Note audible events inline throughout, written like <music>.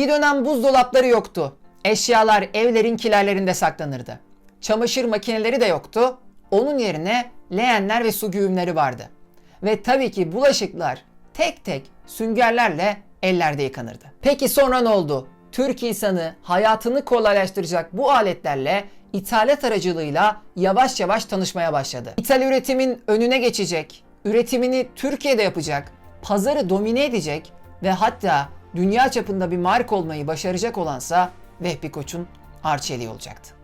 Bir dönem buzdolapları yoktu. Eşyalar evlerin kilerlerinde saklanırdı. Çamaşır makineleri de yoktu. Onun yerine leğenler ve su güğümleri vardı. Ve tabii ki bulaşıklar tek tek süngerlerle ellerde yıkanırdı. Peki sonra ne oldu? Türk insanı hayatını kolaylaştıracak bu aletlerle ithalat aracılığıyla yavaş yavaş tanışmaya başladı. İthal üretimin önüne geçecek, üretimini Türkiye'de yapacak, pazarı domine edecek ve hatta dünya çapında bir marka olmayı başaracak olansa Vehbi Koç'un Arçelik'i olacaktı.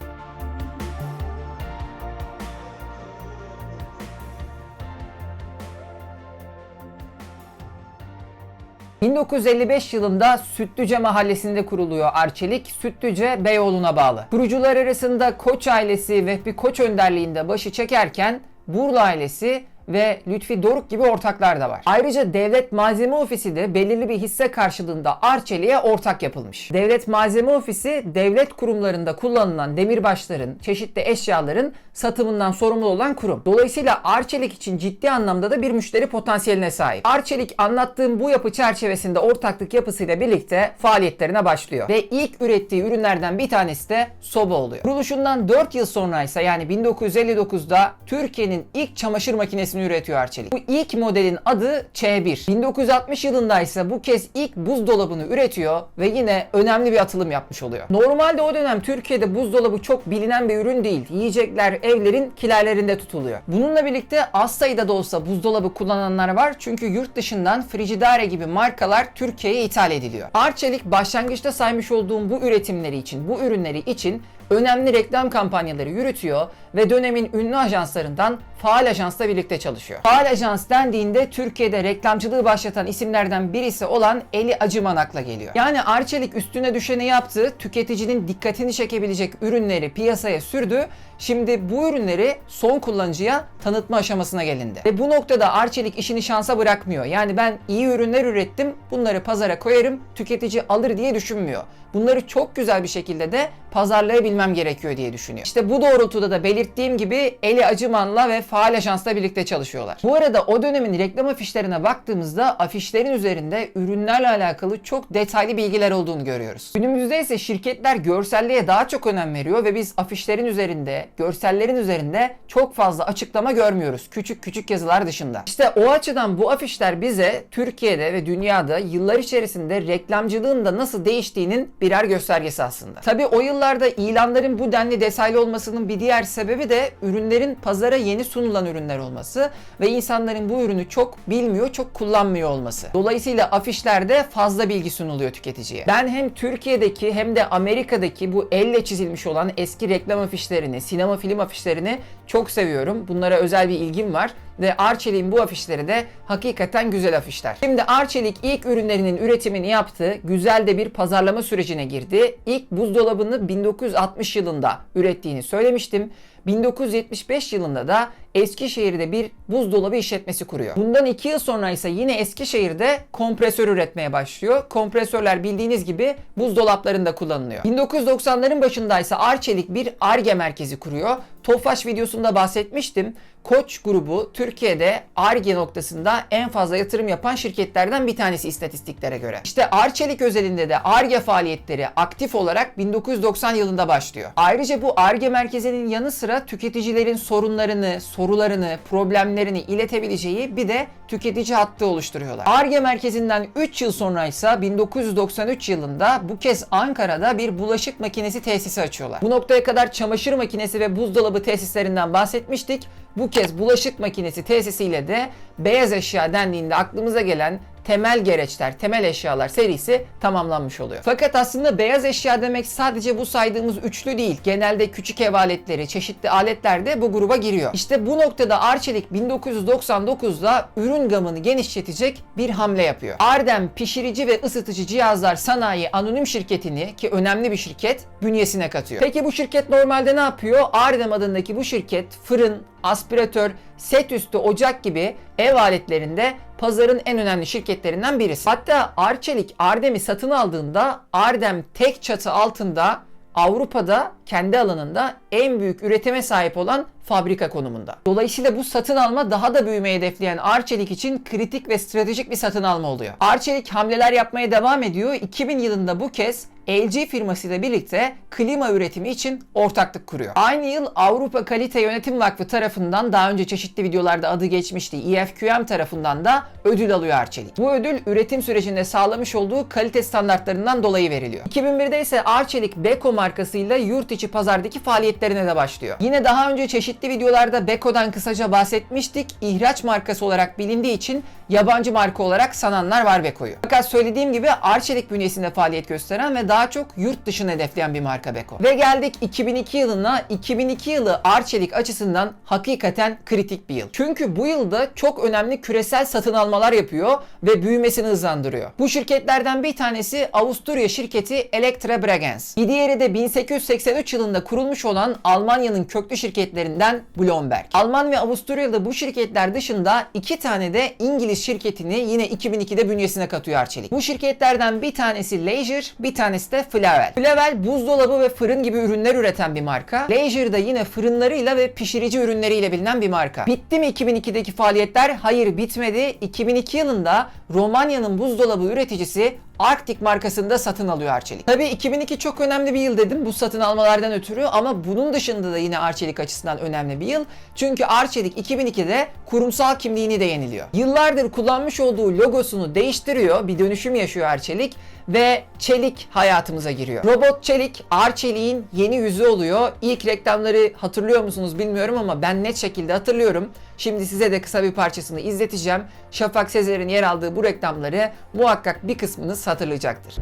...1955 yılında Sütlüce mahallesinde kuruluyor Arçelik, Sütlüce Beyoğlu'na bağlı. Kurucular arasında Koç ailesi Vehbi Koç önderliğinde başı çekerken... ...Burla ailesi ve Lütfi Doruk gibi ortaklar da var. Ayrıca Devlet Malzeme Ofisi de belirli bir hisse karşılığında Arçelik'e ortak yapılmış. Devlet Malzeme Ofisi devlet kurumlarında kullanılan demirbaşların, çeşitli eşyaların satımından sorumlu olan kurum. Dolayısıyla Arçelik için ciddi anlamda da bir müşteri potansiyeline sahip. Arçelik anlattığım bu yapı çerçevesinde ortaklık yapısıyla birlikte faaliyetlerine başlıyor. Ve ilk ürettiği ürünlerden bir tanesi de soba oluyor. Kuruluşundan 4 yıl sonra ise yani 1959'da Türkiye'nin ilk çamaşır makinesini üretiyor Arçelik. Bu ilk modelin adı Ç1. 1960 yılında ise bu kez ilk buzdolabını üretiyor ve yine önemli bir atılım yapmış oluyor. Normalde o dönem Türkiye'de buzdolabı çok bilinen bir ürün değil. Yiyecekler evlerin kilerlerinde tutuluyor. Bununla birlikte az sayıda da olsa buzdolabı kullananlar var. Çünkü yurt dışından Frigidaire gibi markalar Türkiye'ye ithal ediliyor. Arçelik başlangıçta saymış olduğum bu üretimleri için, bu ürünleri için önemli reklam kampanyaları yürütüyor ve dönemin ünlü ajanslarından Faal Ajans'la birlikte çalışıyor. Faal Ajans dendiğinde Türkiye'de reklamcılığı başlatan isimlerden birisi olan Eli Acımanak'la geliyor. Yani Arçelik üstüne düşeni yaptı, tüketicinin dikkatini çekebilecek ürünleri piyasaya sürdü. Şimdi bu ürünleri son kullanıcıya tanıtma aşamasına gelindi. Ve bu noktada Arçelik işini şansa bırakmıyor. Yani ben iyi ürünler ürettim, bunları pazara koyarım, tüketici alır diye düşünmüyor. Bunları çok güzel bir şekilde de pazarlayabilmem gerekiyor diye düşünüyor. İşte bu doğrultuda da belirttiğim gibi Eli Acıman'la ve Faal Ajans'la birlikte çalışıyorlar. Bu arada o dönemin reklam afişlerine baktığımızda afişlerin üzerinde ürünlerle alakalı çok detaylı bilgiler olduğunu görüyoruz. Günümüzde ise şirketler görselliğe daha çok önem veriyor ve biz afişlerin üzerinde, görsellerin üzerinde çok fazla açıklama görmüyoruz. Küçük küçük yazılar dışında. İşte o açıdan bu afişler bize Türkiye'de ve dünyada yıllar içerisinde reklamcılığın da nasıl değiştiğinin birer göstergesi aslında. Tabi o yıllarda ilanların bu denli detaylı olmasının bir diğer sebebi de ürünlerin pazara yeni sunulan ürünler olması ve insanların bu ürünü çok bilmiyor, çok kullanmıyor olması. Dolayısıyla afişlerde fazla bilgi sunuluyor tüketiciye. Ben hem Türkiye'deki hem de Amerika'daki bu elle çizilmiş olan eski reklam afişlerini, sinema film afişlerini çok seviyorum. Bunlara özel bir ilgim var ve Arçelik'in bu afişleri de hakikaten güzel afişler. Şimdi Arçelik ilk ürünlerinin üretimini yaptı. Güzel de bir pazarlama sürecine girdi. İlk buzdolabını 1960 yılında ürettiğini söylemiştim. 1975 yılında da Eskişehir'de bir buzdolabı işletmesi kuruyor. Bundan 2 yıl sonra ise yine Eskişehir'de kompresör üretmeye başlıyor. Kompresörler bildiğiniz gibi buzdolaplarında kullanılıyor. 1990'ların başında ise Arçelik bir ARGE merkezi kuruyor. Tofaş videosunda bahsetmiştim. Koç grubu Türkiye'de ARGE noktasında en fazla yatırım yapan şirketlerden bir tanesi istatistiklere göre. İşte Arçelik özelinde de ARGE faaliyetleri aktif olarak 1990 yılında başlıyor. Ayrıca bu ARGE merkezinin yanı sıra tüketicilerin sorunlarını, sorularını, problemlerini iletebileceği bir de tüketici hattı oluşturuyorlar. ARGE merkezinden 3 yıl sonra ise 1993 yılında bu kez Ankara'da bir bulaşık makinesi tesisi açıyorlar. Bu noktaya kadar çamaşır makinesi ve buzdolabı tesislerinden bahsetmiştik. Bu kez bulaşık makinesi tesisiyle de beyaz eşya dendiğinde aklımıza gelen temel gereçler, temel eşyalar serisi tamamlanmış oluyor. Fakat aslında beyaz eşya demek sadece bu saydığımız üçlü değil. Genelde küçük ev aletleri, çeşitli aletler de bu gruba giriyor. İşte bu noktada Arçelik 1999'da ürün gamını genişletecek bir hamle yapıyor. Ardem Pişirici ve Isıtıcı Cihazlar Sanayi Anonim Şirketi'ni ki önemli bir şirket bünyesine katıyor. Peki bu şirket normalde ne yapıyor? Ardem adındaki bu şirket fırın, aspiratör, set üstü ocak gibi ev aletlerinde pazarın en önemli şirketlerinden birisi. Hatta Arçelik Ardem'i satın aldığında Ardem tek çatı altında Avrupa'da kendi alanında en büyük üretime sahip olan fabrika konumunda. Dolayısıyla bu satın alma daha da büyümeyi hedefleyen Arçelik için kritik ve stratejik bir satın alma oluyor. Arçelik hamleler yapmaya devam ediyor. 2000 yılında bu kez LG firmasıyla birlikte klima üretimi için ortaklık kuruyor. Aynı yıl Avrupa Kalite Yönetim Vakfı tarafından daha önce çeşitli videolarda adı geçmişti. EFQM tarafından da ödül alıyor Arçelik. Bu ödül üretim sürecinde sağlamış olduğu kalite standartlarından dolayı veriliyor. 2001'de ise Arçelik Beko markasıyla yurt içi pazardaki faaliyetlerine de başlıyor. Yine daha önce çeşitli videolarda Beko'dan kısaca bahsetmiştik. İhraç markası olarak bilindiği için yabancı marka olarak sananlar var Beko'yu. Fakat söylediğim gibi Arçelik bünyesinde faaliyet gösteren ve daha çok yurt dışını hedefleyen bir marka Beko. Ve geldik 2002 yılına. 2002 yılı Arçelik açısından hakikaten kritik bir yıl. Çünkü bu yılda çok önemli küresel satın almalar yapıyor ve büyümesini hızlandırıyor. Bu şirketlerden bir tanesi Avusturya şirketi Elektra Bregenz. Bir diğeri de 1883 yılında kurulmuş olan Almanya'nın köklü şirketlerinden Bloomberg. Alman ve Avusturyalı bu şirketler dışında iki tane de İngiliz şirketini yine 2002'de bünyesine katıyor Arçelik. Bu şirketlerden bir tanesi Leisure, bir tanesi de Flavel. Flavel buzdolabı ve fırın gibi ürünler üreten bir marka. Leisure da yine fırınlarıyla ve pişirici ürünleriyle bilinen bir marka. Bitti mi 2002'deki faaliyetler? Hayır bitmedi. 2002 yılında Romanya'nın buzdolabı üreticisi Arctic markasında satın alıyor Arçelik. Tabii 2002 çok önemli bir yıl dedim bu satın almalardan ötürü ama bunun dışında da yine Arçelik açısından önemli bir yıl. Çünkü Arçelik 2002'de kurumsal kimliğini de yeniliyor. Yıllardır kullanmış olduğu logosunu değiştiriyor, bir dönüşüm yaşıyor Arçelik ve Çelik hayatımıza giriyor. Robot Çelik Arçelik'in yeni yüzü oluyor. İlk reklamları hatırlıyor musunuz bilmiyorum ama ben net şekilde hatırlıyorum. Şimdi size de kısa bir parçasını izleteceğim. Şafak Sezer'in yer aldığı bu reklamları muhakkak bir kısmınız hatırlayacaktır.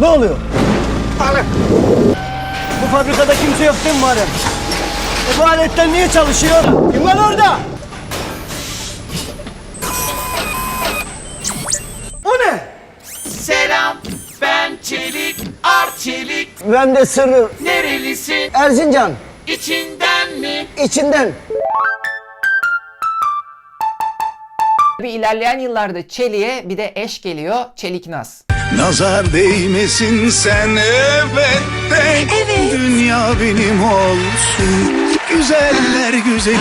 Ne oluyor? Bu fabrikada kimse yok değil mi Muharrem? E bu aletler niye çalışıyor? Kim var orada? O ne? Selam ben Çelik Arçelik Ben de sırrı Nerelisin Erzincan içinden mi içinden. Bir ilerleyen yıllarda Çelik'e bir de eş geliyor Çelik Naz. Nazar değmesin sen evet. De Dünya benim olsun. Güzeller güzeli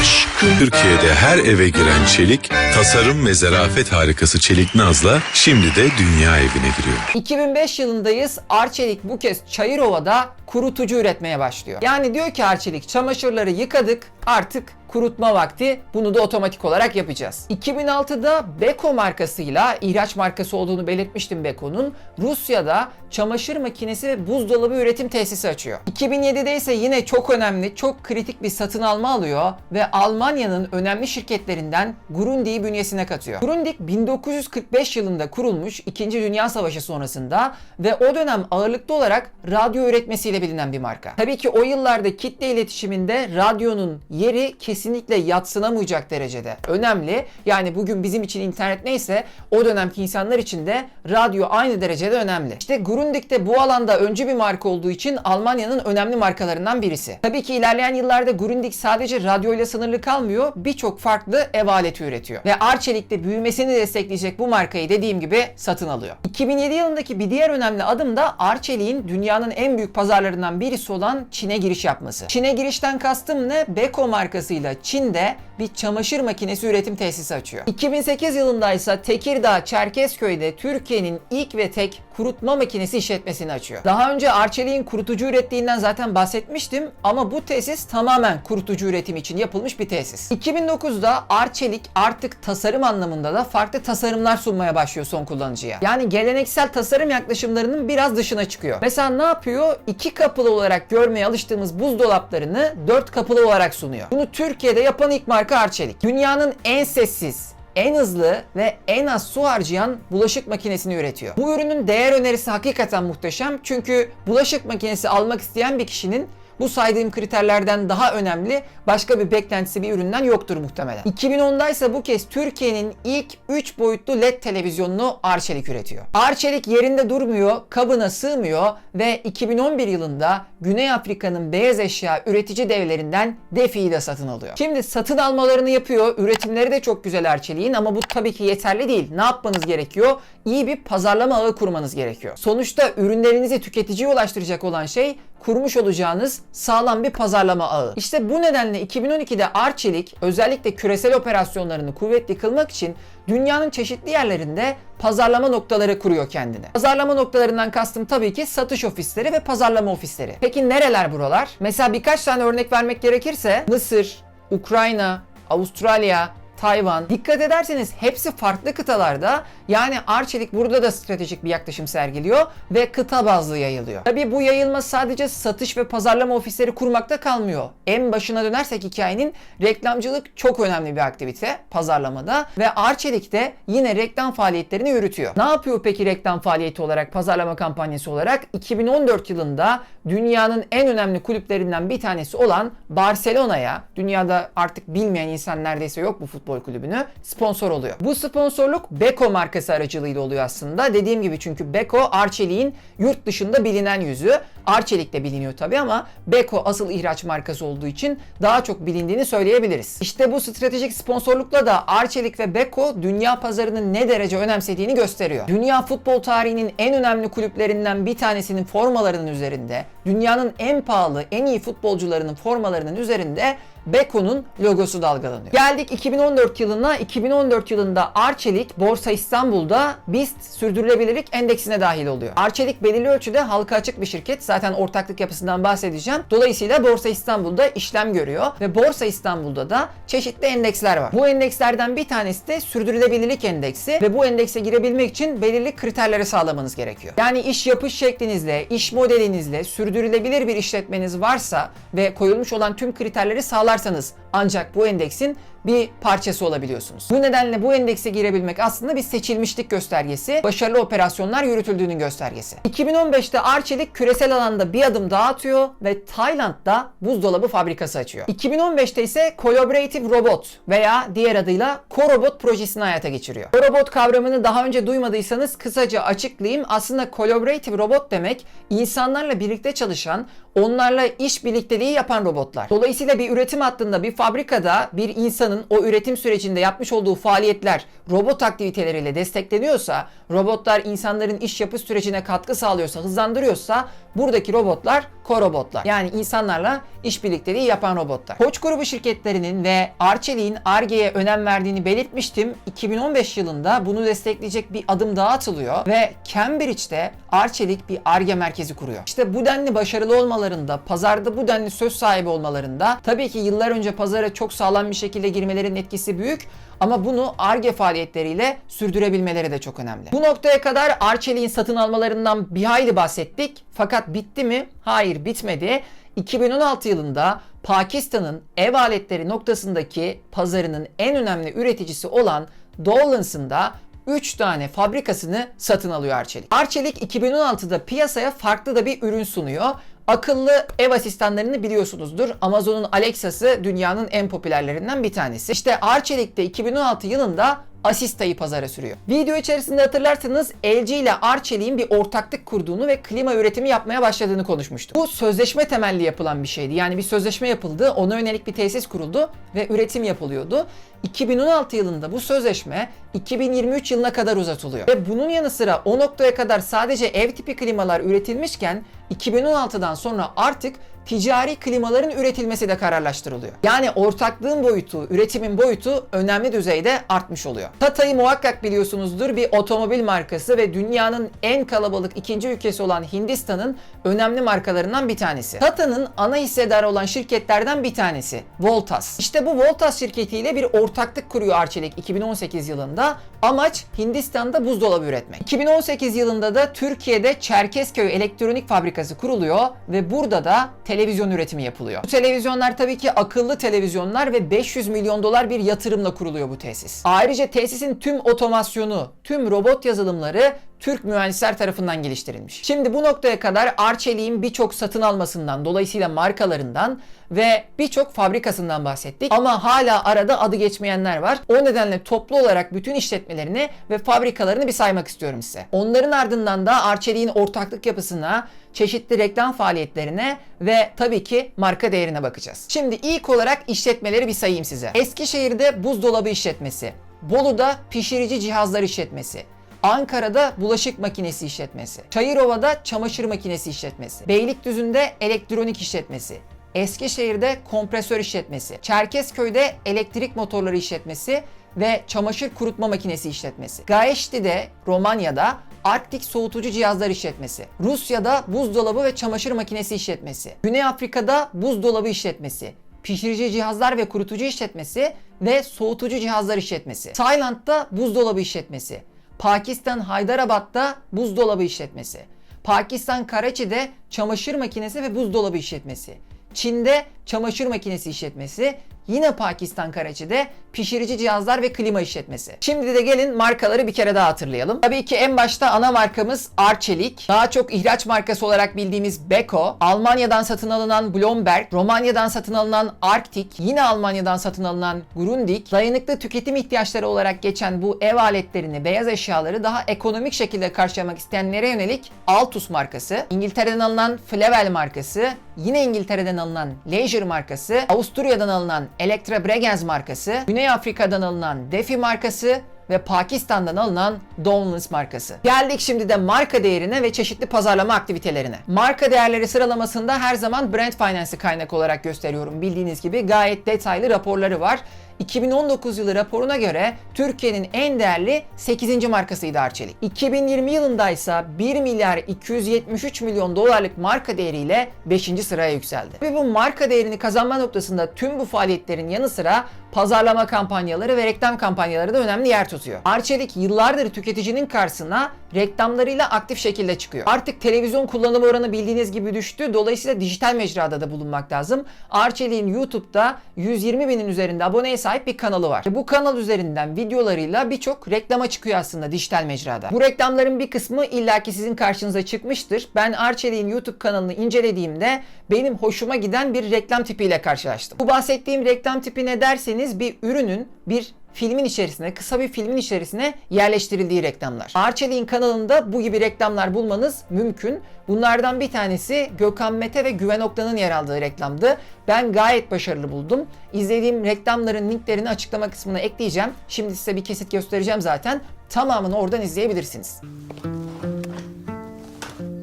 aşkım Türkiye'de her eve giren Çelik, tasarım ve zarafet harikası Çelik Naz'la şimdi de dünya evine giriyor. 2005 yılındayız. Arçelik bu kez Çayırova'da kurutucu üretmeye başlıyor. Yani diyor ki Arçelik çamaşırları yıkadık artık kurutma vakti bunu da otomatik olarak yapacağız. 2006'da Beko markasıyla ihraç markası olduğunu belirtmiştim Beko'nun. Rusya'da çamaşır makinesi ve buzdolabı üretim tesisi açıyor. 2007'de ise yine çok önemli, çok kritik bir satın alma alıyor ve Almanya'nın önemli şirketlerinden Grundig'i bünyesine katıyor. Grundig 1945 yılında kurulmuş 2. Dünya Savaşı sonrasında ve o dönem ağırlıklı olarak radyo üretmesiyle bilinen bir marka. Tabii ki o yıllarda kitle iletişiminde radyonun yeri kesinlikle yatsınamayacak derecede önemli. Yani bugün bizim için internet neyse o dönemki insanlar için de radyo aynı derecede önemli. İşte Grundig de bu alanda öncü bir marka olduğu için Almanya'nın önemli markalarından birisi. Tabii ki ilerleyen yıllarda Grundig sadece radyoyla sınırlı kalmıyor. Birçok farklı ev aleti üretiyor. Ve Arçelik de büyümesini destekleyecek bu markayı dediğim gibi satın alıyor. 2007 yılındaki bir diğer önemli adım da Arçelik'in dünyanın en büyük pazarlarından birisi olan Çin'e giriş yapması. Çin'e girişten kastım ne? Beko markasıyla Çin'de bir çamaşır makinesi üretim tesisi açıyor. 2008 yılında ise Tekirdağ Çerkezköy'de Türkiye'nin ilk ve tek kurutma makinesi işletmesini açıyor. Daha önce Arçelik'in kurutucu ürettiğinden zaten bahsetmiştim ama bu tesis tamamen kurutucu üretim için yapılmış bir tesis. 2009'da Arçelik artık tasarım anlamında da farklı tasarımlar sunmaya başlıyor son kullanıcıya. Yani geleneksel tasarım yaklaşımlarının biraz dışına çıkıyor. Mesela ne yapıyor? İki kapılı olarak görmeye alıştığımız buzdolaplarını dört kapılı olarak sunuyor. Bunu Türkiye'de yapan ilk marka Arçelik. Dünyanın en sessiz, en hızlı ve en az su harcayan bulaşık makinesini üretiyor. Bu ürünün değer önerisi hakikaten muhteşem çünkü bulaşık makinesi almak isteyen bir kişinin Bu saydığım kriterlerden daha önemli başka bir beklentisi bir üründen yoktur muhtemelen. 2010'da ise bu kez Türkiye'nin ilk 3 boyutlu LED televizyonunu Arçelik üretiyor. Arçelik yerinde durmuyor, kabına sığmıyor ve 2011 yılında Güney Afrika'nın beyaz eşya üretici devlerinden Defi'yi de satın alıyor. Şimdi satın almalarını yapıyor. Üretimleri de çok güzel Arçelik'in ama bu tabii ki yeterli değil. Ne yapmanız gerekiyor? İyi bir pazarlama ağı kurmanız gerekiyor. Sonuçta ürünlerinizi tüketiciye ulaştıracak olan şey kurmuş olacağınız sağlam bir pazarlama ağı. İşte bu nedenle 2012'de Arçelik özellikle küresel operasyonlarını kuvvetli kılmak için dünyanın çeşitli yerlerinde pazarlama noktaları kuruyor kendine. Pazarlama noktalarından kastım tabii ki satış ofisleri ve pazarlama ofisleri. Peki nereler buralar? Mesela birkaç tane örnek vermek gerekirse Mısır, Ukrayna, Avustralya, Tayvan. Dikkat ederseniz hepsi farklı kıtalarda. Yani Arçelik burada da stratejik bir yaklaşım sergiliyor ve kıta bazlı yayılıyor. Tabii bu yayılma sadece satış ve pazarlama ofisleri kurmakta kalmıyor. En başına dönersek hikayenin reklamcılık çok önemli bir aktivite pazarlamada ve Arçelik de yine reklam faaliyetlerini yürütüyor. Ne yapıyor peki reklam faaliyeti olarak, pazarlama kampanyası olarak? 2014 yılında dünyanın en önemli kulüplerinden bir tanesi olan Barcelona'ya, dünyada artık bilmeyen insan neredeyse yok bu futbol kulübünü, sponsor oluyor. Bu sponsorluk Beko markası aracılığıyla oluyor aslında. Dediğim gibi çünkü Beko Arçelik'in yurt dışında bilinen yüzü. Arçelik de biliniyor tabii ama Beko asıl ihraç markası olduğu için daha çok bilindiğini söyleyebiliriz. İşte bu stratejik sponsorlukla da Arçelik ve Beko dünya pazarını ne derece önemsediğini gösteriyor. Dünya futbol tarihinin en önemli kulüplerinden bir tanesinin formalarının üzerinde, dünyanın en pahalı, en iyi futbolcularının formalarının üzerinde Beko'nun logosu dalgalanıyor. Geldik 2014 yılına. 2014 yılında Arçelik Borsa İstanbul'da BIST sürdürülebilirlik endeksine dahil oluyor. Arçelik belirli ölçüde halka açık bir şirket. Zaten ortaklık yapısından bahsedeceğim. Dolayısıyla Borsa İstanbul'da işlem görüyor ve Borsa İstanbul'da da çeşitli endeksler var. Bu endekslerden bir tanesi de sürdürülebilirlik endeksi ve bu endekse girebilmek için belirli kriterleri sağlamanız gerekiyor. Yani iş yapış şeklinizle, iş modelinizle sürdürülebilir bir işletmeniz varsa ve koyulmuş olan tüm kriterleri sağlarsanız ancak bu endeksin bir parçası olabiliyorsunuz. Bu nedenle bu endekse girebilmek aslında bir seçilmişlik göstergesi, başarılı operasyonlar yürütüldüğünün göstergesi. 2015'te Arçelik küresel alanda bir adım daha atıyor ve Tayland'da buzdolabı fabrikası açıyor. 2015'te ise Collaborative Robot veya diğer adıyla Corobot projesini hayata geçiriyor. Corobot kavramını daha önce duymadıysanız kısaca açıklayayım. Aslında Collaborative Robot demek insanlarla birlikte çalışan, onlarla iş birlikteliği yapan robotlar. Dolayısıyla bir üretim hattında bir fabrikada bir insanın o üretim sürecinde yapmış olduğu faaliyetler robot aktiviteleriyle destekleniyorsa, robotlar insanların iş yapış sürecine katkı sağlıyorsa, hızlandırıyorsa buradaki robotlar korobotlar. Yani insanlarla iş birlikteliği yapan robotlar. Koç grubu şirketlerinin ve Arçelik'in Ar-Ge'ye önem verdiğini belirtmiştim. 2015 yılında bunu destekleyecek bir adım daha atılıyor ve Cambridge'de Arçelik bir Ar-Ge merkezi kuruyor. İşte bu denli başarılı olmalarında, pazarda bu denli söz sahibi olmalarında tabii ki yıllar önce pazara çok sağlam bir şekilde girmelerinin etkisi büyük ama bunu ARGE faaliyetleriyle sürdürebilmeleri de çok önemli. Bu noktaya kadar Arçelik'in satın almalarından bir hayli bahsettik. Fakat bitti mi? Hayır bitmedi. 2016 yılında Pakistan'ın ev aletleri noktasındaki pazarının en önemli üreticisi olan Dolans'ın da 3 tane fabrikasını satın alıyor Arçelik. Arçelik 2016'da piyasaya farklı da bir ürün sunuyor. Akıllı ev asistanlarını biliyorsunuzdur. Amazon'un Alexa'sı dünyanın en popülerlerinden bir tanesi. İşte Arçelik de 2016 yılında Asista'yı pazara sürüyor. Video içerisinde hatırlarsanız LG ile Arçelik'in bir ortaklık kurduğunu ve klima üretimi yapmaya başladığını konuşmuştuk. Bu sözleşme temelli yapılan bir şeydi. Yani bir sözleşme yapıldı, ona yönelik bir tesis kuruldu ve üretim yapılıyordu. 2016 yılında bu sözleşme 2023 yılına kadar uzatılıyor. Ve bunun yanı sıra o noktaya kadar sadece ev tipi klimalar üretilmişken 2016'dan sonra artık ticari klimaların üretilmesi de kararlaştırılıyor. Yani ortaklığın boyutu, üretimin boyutu önemli düzeyde artmış oluyor. Tata'yı muhakkak biliyorsunuzdur bir otomobil markası ve dünyanın en kalabalık ikinci ülkesi olan Hindistan'ın önemli markalarından bir tanesi. Tata'nın ana hissedarı olan şirketlerden bir tanesi Voltas. İşte bu Voltas şirketiyle bir ortaklık kuruyor Arçelik 2018 yılında. Amaç Hindistan'da buzdolabı üretmek. 2018 yılında da Türkiye'de Çerkezköy Elektronik Fabrikası kuruluyor ve burada da televizyon üretimi yapılıyor. Bu televizyonlar tabii ki akıllı televizyonlar ve 500 milyon dolar bir yatırımla kuruluyor bu tesis. Ayrıca tesisin tüm otomasyonu, tüm robot yazılımları Türk mühendisler tarafından geliştirilmiş. Şimdi bu noktaya kadar Arçelik'in birçok satın almasından, dolayısıyla markalarından ve birçok fabrikasından bahsettik. Ama hala arada adı geçmeyenler var. O nedenle toplu olarak bütün işletmelerini ve fabrikalarını bir saymak istiyorum size. Onların ardından da Arçelik'in ortaklık yapısına, çeşitli reklam faaliyetlerine ve tabii ki marka değerine bakacağız. Şimdi ilk olarak işletmeleri bir sayayım size. Eskişehir'de buzdolabı işletmesi, Bolu'da pişirici cihazlar işletmesi, Ankara'da bulaşık makinesi işletmesi, Çayırova'da çamaşır makinesi işletmesi, Beylikdüzü'nde elektronik işletmesi, Eskişehir'de kompresör işletmesi, Çerkezköy'de elektrik motorları işletmesi ve çamaşır kurutma makinesi işletmesi, Gaeşti'de Romanya'da Arktik soğutucu cihazlar işletmesi, Rusya'da buzdolabı ve çamaşır makinesi işletmesi, Güney Afrika'da buzdolabı işletmesi, pişirici cihazlar ve kurutucu işletmesi ve soğutucu cihazlar işletmesi, Tayland'da buzdolabı işletmesi, Pakistan Haydarabad'da buzdolabı işletmesi, Pakistan Karachi'de çamaşır makinesi ve buzdolabı işletmesi, Çin'de çamaşır makinesi işletmesi, yine Pakistan Karachi'de pişirici cihazlar ve klima işletmesi. Şimdi de gelin markaları bir kere daha hatırlayalım. Tabii ki en başta ana markamız Arçelik, daha çok ihraç markası olarak bildiğimiz Beko, Almanya'dan satın alınan Blomberg, Romanya'dan satın alınan Arctic, yine Almanya'dan satın alınan Grundig, dayanıklı tüketim ihtiyaçları olarak geçen bu ev aletlerini, beyaz eşyaları daha ekonomik şekilde karşılamak isteyenlere yönelik Altus markası, İngiltere'den alınan Flevel markası, yine İngiltere'den alınan Leisure markası, Avusturya'dan alınan Electra Bregenz markası, Güney Afrika'dan alınan Defi markası ve Pakistan'dan alınan Donlands markası. Geldik şimdi de marka değerine ve çeşitli pazarlama aktivitelerine. Marka değerleri sıralamasında her zaman Brand Finance'ı kaynak olarak gösteriyorum. Bildiğiniz gibi gayet detaylı raporları var. 2019 yılı raporuna göre Türkiye'nin en değerli 8. markasıydı Arçelik. 2020 yılında ise 1 milyar 273 milyon dolarlık marka değeriyle 5. sıraya yükseldi. Ve bu marka değerini kazanma noktasında tüm bu faaliyetlerin yanı sıra pazarlama kampanyaları ve reklam kampanyaları da önemli yer tutuyor. Arçelik yıllardır tüketicinin karşısına reklamlarıyla aktif şekilde çıkıyor. Artık televizyon kullanım oranı bildiğiniz gibi düştü. Dolayısıyla dijital mecrada da bulunmak lazım. Arçelik'in YouTube'da 120 binin üzerinde aboneye sahip bir kanalı var. Bu kanal üzerinden videolarıyla birçok reklama çıkıyor aslında dijital mecrada. Bu reklamların bir kısmı illaki sizin karşınıza çıkmıştır. Ben Arçelik'in YouTube kanalını incelediğimde benim hoşuma giden bir reklam tipiyle karşılaştım. Bu bahsettiğim reklam tipi ne derseniz bir ürünün bir filmin içerisine, kısa bir filmin içerisine yerleştirildiği reklamlar. Arçelik'in kanalında bu gibi reklamlar bulmanız mümkün. Bunlardan bir tanesi Gökhan Mete ve Güven Oktan'ın yer aldığı reklamdı. Ben gayet başarılı buldum. İzlediğim reklamların linklerini açıklama kısmına ekleyeceğim. Şimdi size bir kesit göstereceğim zaten. Tamamını oradan izleyebilirsiniz.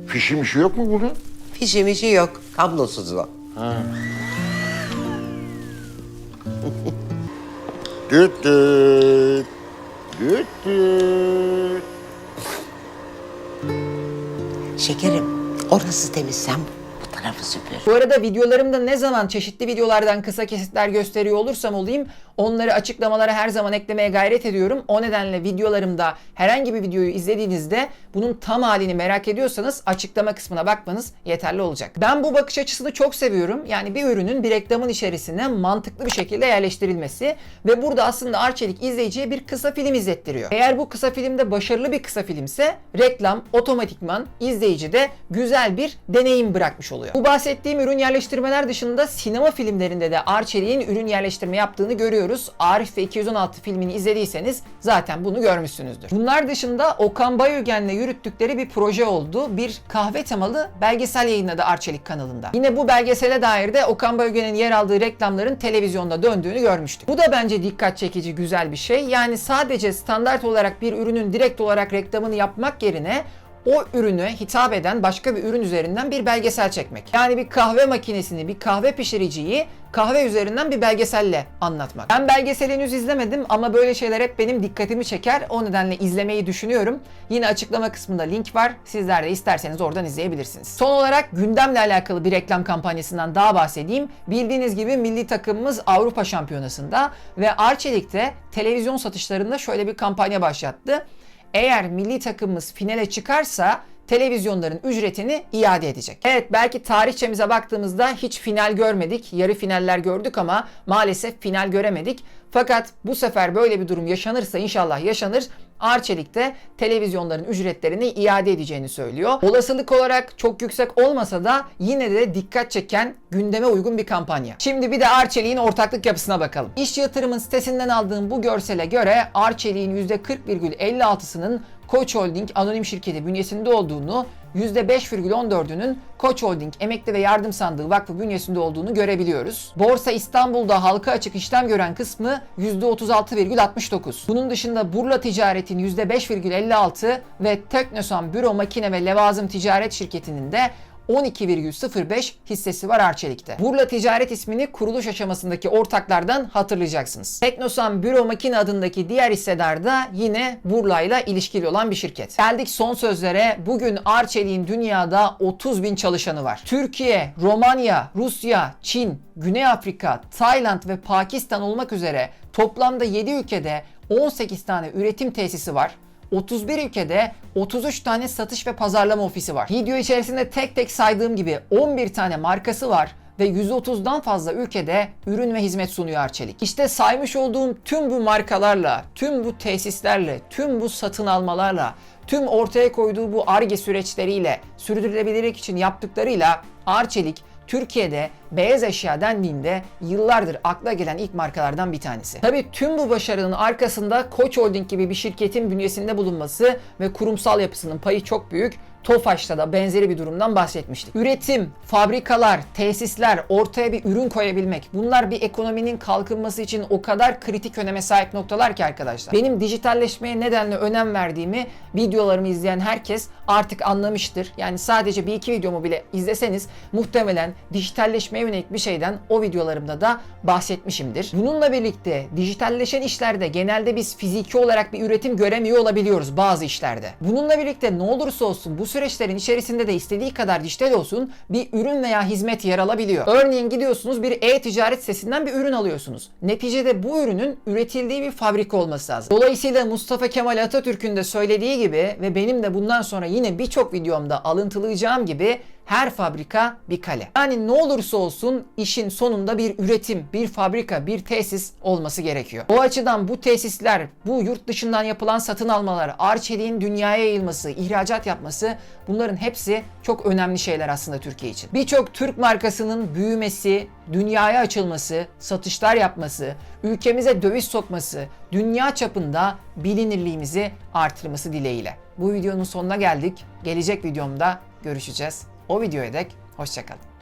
Fişi mişi yok mu bunun? Fişi mişi yok. Kablosuz o. <laughs> Düt düt. Düt düt. Şekerim orası temiz sen tarafı süpür. Bu arada videolarımda ne zaman çeşitli videolardan kısa kesitler gösteriyor olursam olayım onları açıklamalara her zaman eklemeye gayret ediyorum. O nedenle videolarımda herhangi bir videoyu izlediğinizde bunun tam halini merak ediyorsanız açıklama kısmına bakmanız yeterli olacak. Ben bu bakış açısını çok seviyorum. Yani bir ürünün bir reklamın içerisine mantıklı bir şekilde yerleştirilmesi ve burada aslında Arçelik izleyiciye bir kısa film izlettiriyor. Eğer bu kısa filmde başarılı bir kısa filmse reklam otomatikman izleyicide güzel bir deneyim bırakmış oluyor. Bu bahsettiğim ürün yerleştirmeler dışında sinema filmlerinde de Arçelik'in ürün yerleştirme yaptığını görüyoruz. Arif ve 216 filmini izlediyseniz zaten bunu görmüşsünüzdür. Bunlar dışında Okan Bayülgen'le yürüttükleri bir proje oldu. Bir kahve temalı belgesel yayınladı Arçelik kanalında. Yine bu belgesele dair de Okan Bayülgen'in yer aldığı reklamların televizyonda döndüğünü görmüştük. Bu da bence dikkat çekici güzel bir şey. Yani sadece standart olarak bir ürünün direkt olarak reklamını yapmak yerine o ürüne hitap eden başka bir ürün üzerinden bir belgesel çekmek. Yani bir kahve makinesini, bir kahve pişiriciyi kahve üzerinden bir belgeselle anlatmak. Ben belgeseli henüz izlemedim ama böyle şeyler hep benim dikkatimi çeker. O nedenle izlemeyi düşünüyorum. Yine açıklama kısmında link var. Sizler de isterseniz oradan izleyebilirsiniz. Son olarak gündemle alakalı bir reklam kampanyasından daha bahsedeyim. Bildiğiniz gibi milli takımımız Avrupa Şampiyonası'nda ve Arçelik'te televizyon satışlarında şöyle bir kampanya başlattı eğer milli takımımız finale çıkarsa televizyonların ücretini iade edecek. Evet belki tarihçemize baktığımızda hiç final görmedik. Yarı finaller gördük ama maalesef final göremedik. Fakat bu sefer böyle bir durum yaşanırsa inşallah yaşanır. Arçelik de televizyonların ücretlerini iade edeceğini söylüyor. Olasılık olarak çok yüksek olmasa da yine de dikkat çeken gündeme uygun bir kampanya. Şimdi bir de Arçelik'in ortaklık yapısına bakalım. İş yatırımın sitesinden aldığım bu görsele göre Arçelik'in %40,56'sının Koç Holding anonim şirketi bünyesinde olduğunu, %5,14'ünün Koç Holding Emekli ve Yardım Sandığı Vakfı bünyesinde olduğunu görebiliyoruz. Borsa İstanbul'da halka açık işlem gören kısmı %36,69. Bunun dışında Burla Ticaret'in %5,56 ve Teknosan Büro Makine ve Levazım Ticaret Şirketi'nin de 12,05 hissesi var Arçelik'te. Burla Ticaret ismini kuruluş aşamasındaki ortaklardan hatırlayacaksınız. Teknosan Büro Makine adındaki diğer hissedar da yine Burla ile ilişkili olan bir şirket. Geldik son sözlere. Bugün Arçelik'in dünyada 30 bin çalışanı var. Türkiye, Romanya, Rusya, Çin, Güney Afrika, Tayland ve Pakistan olmak üzere toplamda 7 ülkede 18 tane üretim tesisi var. 31 ülkede 33 tane satış ve pazarlama ofisi var. Video içerisinde tek tek saydığım gibi 11 tane markası var ve 130'dan fazla ülkede ürün ve hizmet sunuyor Arçelik. İşte saymış olduğum tüm bu markalarla, tüm bu tesislerle, tüm bu satın almalarla, tüm ortaya koyduğu bu ARGE süreçleriyle, sürdürülebilirlik için yaptıklarıyla Arçelik Türkiye'de beyaz eşya dendiğinde yıllardır akla gelen ilk markalardan bir tanesi. Tabii tüm bu başarının arkasında Koç Holding gibi bir şirketin bünyesinde bulunması ve kurumsal yapısının payı çok büyük. Tofaş'ta da benzeri bir durumdan bahsetmiştik. Üretim, fabrikalar, tesisler, ortaya bir ürün koyabilmek bunlar bir ekonominin kalkınması için o kadar kritik öneme sahip noktalar ki arkadaşlar. Benim dijitalleşmeye nedenle önem verdiğimi videolarımı izleyen herkes artık anlamıştır. Yani sadece bir iki videomu bile izleseniz muhtemelen dijitalleşmeye yönelik bir şeyden o videolarımda da bahsetmişimdir. Bununla birlikte dijitalleşen işlerde genelde biz fiziki olarak bir üretim göremiyor olabiliyoruz bazı işlerde. Bununla birlikte ne olursa olsun bu süreçlerin içerisinde de istediği kadar dijital olsun bir ürün veya hizmet yer alabiliyor. Örneğin gidiyorsunuz bir e-ticaret sitesinden bir ürün alıyorsunuz. Neticede bu ürünün üretildiği bir fabrika olması lazım. Dolayısıyla Mustafa Kemal Atatürk'ün de söylediği gibi ve benim de bundan sonra yine birçok videomda alıntılayacağım gibi her fabrika bir kale. Yani ne olursa olsun işin sonunda bir üretim, bir fabrika, bir tesis olması gerekiyor. O açıdan bu tesisler, bu yurt dışından yapılan satın almalar, Arçelik'in dünyaya yayılması, ihracat yapması bunların hepsi çok önemli şeyler aslında Türkiye için. Birçok Türk markasının büyümesi, dünyaya açılması, satışlar yapması, ülkemize döviz sokması, dünya çapında bilinirliğimizi artırması dileğiyle. Bu videonun sonuna geldik. Gelecek videomda görüşeceğiz. O videoya dek hoşçakalın.